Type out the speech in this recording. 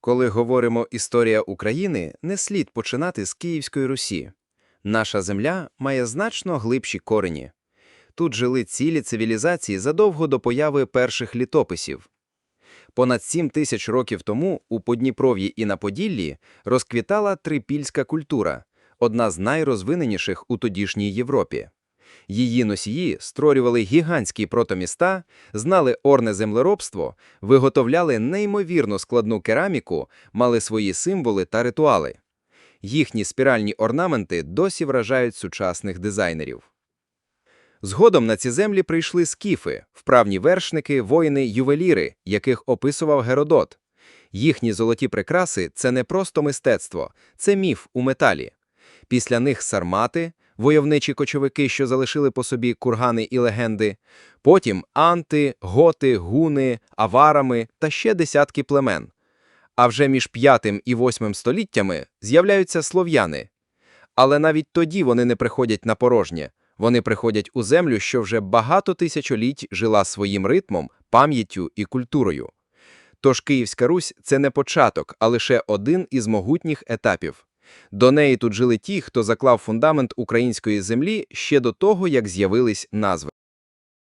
Коли говоримо історія України, не слід починати з Київської Русі. Наша земля має значно глибші корені. Тут жили цілі цивілізації задовго до появи перших літописів. Понад сім тисяч років тому у Подніпров'ї і на Поділлі розквітала трипільська культура, одна з найрозвиненіших у тодішній Європі. Її носії створювали гігантські протоміста, знали орне землеробство, виготовляли неймовірно складну кераміку, мали свої символи та ритуали. Їхні спіральні орнаменти досі вражають сучасних дизайнерів. Згодом на ці землі прийшли скіфи, вправні вершники, воїни, ювеліри, яких описував Геродот. Їхні золоті прикраси – це не просто мистецтво, це міф у металі. Після них сармати, войовничі кочовики, що залишили по собі кургани і легенди, потім анти, готи, гуни, аварами та ще десятки племен. А вже між 5 і 8 століттями з'являються слов'яни. Але навіть тоді вони не приходять на порожнє. Вони приходять у землю, що вже багато тисячоліть жила своїм ритмом, пам'яттю і культурою. Тож Київська Русь – це не початок, а лише один із могутніх етапів. До неї тут жили ті, хто заклав фундамент української землі ще до того, як з'явились назви.